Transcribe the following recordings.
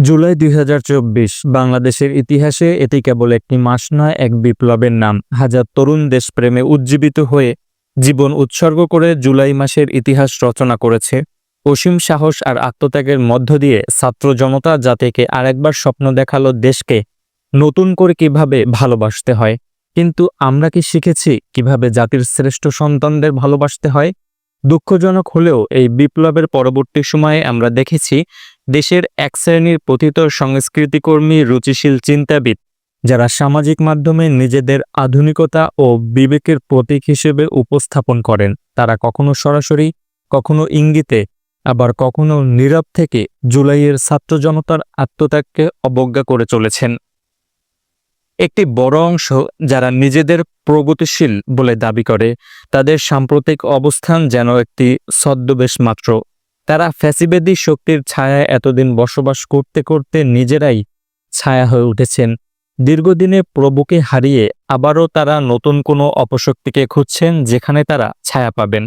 জুলাই দুই হাজার চব্বিশ, বাংলাদেশের ইতিহাসে এটি কেবল একটি মাস নয়, এক বিপ্লবের নাম। হাজার তরুণ দেশপ্রেমে উজ্জীবিত হয়ে জীবন উৎসর্গ করে জুলাই মাসের ইতিহাস রচনা করেছে। অসীম সাহস আর আত্মত্যাগের মধ্য দিয়ে ছাত্র জনতা জাতিকে আরেকবার স্বপ্ন দেখাল দেশকে নতুন করে কীভাবে ভালোবাসতে হয়। কিন্তু আমরা কি শিখেছি কীভাবে জাতির শ্রেষ্ঠ সন্তানদের ভালোবাসতে হয়? দুঃখজনক হলেও এই বিপ্লবের পরবর্তী সময়ে আমরা দেখেছি দেশের এক শ্রেণির পতিত সংস্কৃতিকর্মী রুচিশীল চিন্তাবিদ, যারা সামাজিক মাধ্যমে নিজেদের আধুনিকতা ও বিবেকের প্রতীক হিসেবে উপস্থাপন করেন। তারা কখনো সরাসরি, কখনো ইঙ্গিতে, আবার কখনো নীরব থেকে জুলাইয়ের ছাত্র জনতার আত্মত্যাগকে অবজ্ঞা করে চলেছেন। একটি বড় অংশ যারা নিজেদের প্রগতিশীল বলে দাবি করে, তাদের সাম্প্রতিক অবস্থান যেন একটি ছদ্মবেশ মাত্র। তারা ফ্যাসিবেদী শক্তির ছায়ায় এতদিন বসবাস করতে করতে নিজেরাই ছায়া হয়ে উঠেছেন। দীর্ঘদিনে প্রভুকে হারিয়ে আবারও তারা নতুন কোনো অপশক্তিকে খুঁজছেন যেখানে তারা ছায়া পাবেন।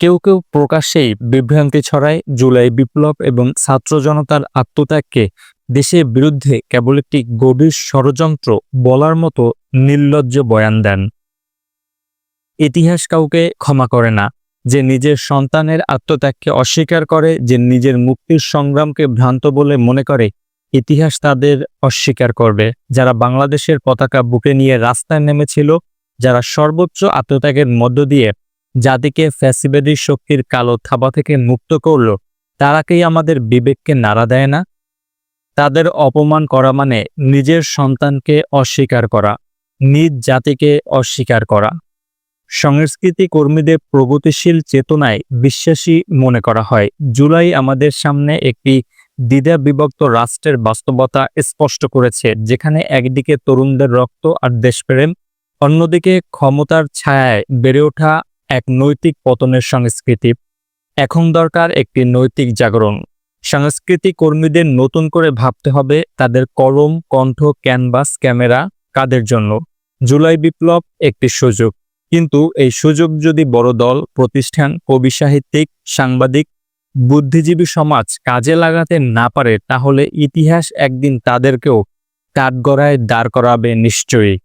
কেউ কেউ প্রকাশ্যেই বিভ্রান্তি ছড়ায়, জুলাই বিপ্লব এবং ছাত্র জনতার আত্মত্যাগকে দেশের বিরুদ্ধে কেবল একটি গভীর ষড়যন্ত্র বলার মতো নির্লজ্জ বয়ান দেন। ইতিহাস কাউকে ক্ষমা করে না। যে নিজের সন্তানের আত্মত্যাগকে অস্বীকার করে, যে নিজের মুক্তির সংগ্রামকে ভ্রান্ত বলে মনে করে, ইতিহাস তাদের অস্বীকার করবে। যারা বাংলাদেশের পতাকা বুকে নিয়ে রাস্তায় নেমেছিল, যারা সর্বোচ্চ আত্মত্যাগের মধ্য দিয়ে জাতিকে ফ্যাসিবেদি শক্তির কালো থাবা থেকে মুক্ত করল তারাকেই আমাদের বিবেককে নাড়া দেয় না? তাদের অপমান করা মানে নিজের সন্তানকে অস্বীকার করা, নিজ জাতিকে অস্বীকার করা। সংস্কৃতি কর্মীদের প্রগতিশীল চেতনায় বিশ্বাসী মনে করা হয়। জুলাই আমাদের সামনে একটি দ্বিধা বিভক্ত রাষ্ট্রের বাস্তবতা স্পষ্ট করেছে, যেখানে একদিকে তরুণদের রক্ত আর দেশপ্রেম, অন্যদিকে ক্ষমতার ছায়ায় বেড়ে ওঠা এক নৈতিক পতনের সংস্কৃতি। এখন দরকার একটি নৈতিক জাগরণ। সংস্কৃতি কর্মীদের নতুন করে ভাবতে হবে তাদের কলম, কণ্ঠ, ক্যানভাস, ক্যামেরা কাদের জন্য। জুলাই বিপ্লব একটি সুযোগ। কিন্তু এই সুযোগ যদি বড় দল, প্রতিষ্ঠান, কবি সাহিত্যিক, সাংবাদিক, বুদ্ধিজীবী সমাজ কাজে লাগাতে না পারে, তাহলে ইতিহাস একদিন তাদেরকেও কাঠগড়ায় দাঁড় করাবে নিশ্চয়ই।